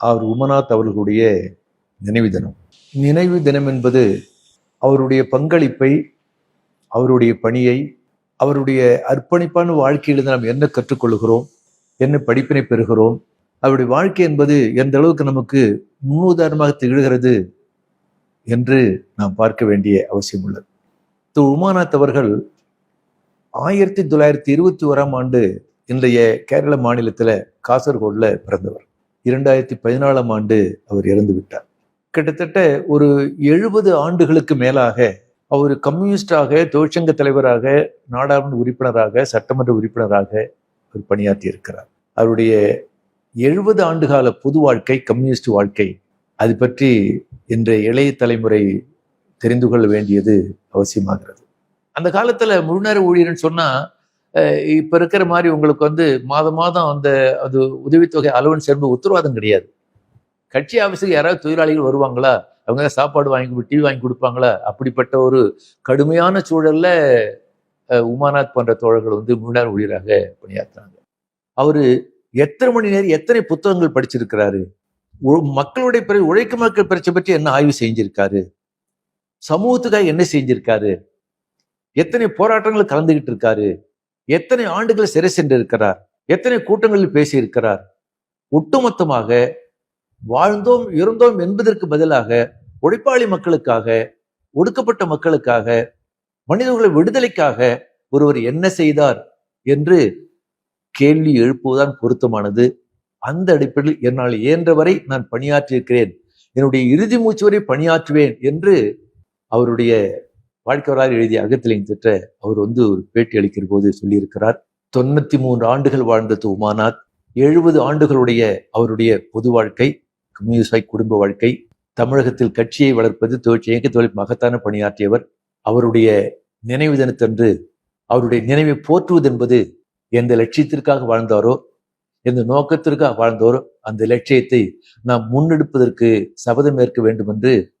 அவர் உமநாத் அவர்களுடைய நினைவு தினம் நினைவு தினம் என்பது அவருடைய பங்களிப்பை அவருடைய பணியை அவருடைய அர்ப்பணிப்பான வாழ்க்கையிலிருந்து நாம் என்ன கற்றுக்கொள்கிறோம் என்ன படிப்பினை பெறுகிறோம் அவருடைய வாழ்க்கை என்பது எந்த அளவுக்கு நமக்கு முன்னுதாரணமாக திகழ்கிறது என்று நாம் பார்க்க வேண்டிய அவசியம் உள்ளது. திரு உமாநாத் அவர்கள் ஆயிரத்தி தொள்ளாயிரத்தி இருபத்தி ஓராம் ஆண்டு இன்றைய கேரள மாநிலத்தில் காசர்கோடில் பிறந்தவர். இரண்டாயிரத்தி பதினாலாம் ஆண்டு அவர் இறந்து விட்டார். கிட்டத்தட்ட ஒரு எழுபது ஆண்டுகளுக்கு மேலாக அவர் கம்யூனிஸ்டாக தொழிற்சங்க தலைவராக நாடாளுமன்ற உறுப்பினராக சட்டமன்ற உறுப்பினராக அவர் பணியாற்றி இருக்கிறார். அவருடைய எழுபது ஆண்டுகால பொது வாழ்க்கை கம்யூனிஸ்ட் வாழ்க்கை அது பற்றி இன்றைய இளைய தலைமுறை தெரிந்து கொள்ள வேண்டியது அவசியமாகிறது. அந்த காலத்தில் முழுநேர ஊழியர்னு சொன்னால் இப்போ இருக்கிற மாதிரி உங்களுக்கு வந்து மாதம் மாதம் அந்த அது உதவித்தொகை அலவன்ஸ் என்பது உத்தரவாதம் கிடையாது. கட்சி ஆஃபீஸுக்கு யாராவது தொழிலாளிகள் வருவாங்களா? அவங்க சாப்பாடு வாங்கி டிவி வாங்கி கொடுப்பாங்களா? அப்படிப்பட்ட ஒரு கடுமையான சூழலில் உமாநாத் போன்ற தோழர்கள் வந்து முன்னாள் ஊழியராக பணியாற்றினாங்க. அவர் எத்தனை மணி நேரம் எத்தனை புத்தகங்கள் படிச்சிருக்கிறாரு? மக்களுடைய பிற உழைக்கும் மக்கள் பிரச்சனை பற்றி என்ன ஆய்வு செஞ்சிருக்காரு? சமூகத்துக்காக என்ன செஞ்சிருக்காரு? எத்தனை போராட்டங்கள் கலந்துகிட்டு இருக்காரு? எத்தனை ஆண்டுகள் சிறை சென்று இருக்கிறார் எத்தனை கூட்டங்களில் பேசியிருக்கிறார்? ஒட்டுமொத்தமாக வாழ்ந்தோம் இருந்தோம் என்பதற்கு பதிலாக உழைப்பாளி மக்களுக்காக ஒடுக்கப்பட்ட மக்களுக்காக மனிதர்களை விடுதலைக்காக ஒருவர் என்ன செய்தார் என்று கேள்வி எழுப்புவதுதான் பொருத்தமானது. அந்த அடிப்படையில் என்னால் இயன்றவரை நான் பணியாற்றியிருக்கிறேன். என்னுடைய இறுதி மூச்சு வரை பணியாற்றுவேன் என்று அவருடைய வாழ்க்கை வரலாறு எழுதிய அகத்திலையும் திட்ட அவர் வந்து ஒரு பேட்டி அளிக்கிற போது சொல்லியிருக்கிறார். தொண்ணூத்தி மூன்று ஆண்டுகள் வாழ்ந்த திரு எழுபது ஆண்டுகளுடைய அவருடைய பொது வாழ்க்கை கம்யூனிஸ்ட் குடும்ப வாழ்க்கை தமிழகத்தில் கட்சியை வளர்ப்பது தொழிற்சி இயக்கத்தொழில் மகத்தான பணியாற்றியவர். அவருடைய நினைவு தினத்தன்று அவருடைய நினைவை போற்றுவது என்பது எந்த லட்சியத்திற்காக வாழ்ந்தாரோ எந்த நோக்கத்திற்காக வாழ்ந்தாரோ அந்த லட்சியத்தை நாம் முன்னெடுப்பதற்கு சபதம் ஏற்க வேண்டும் என்று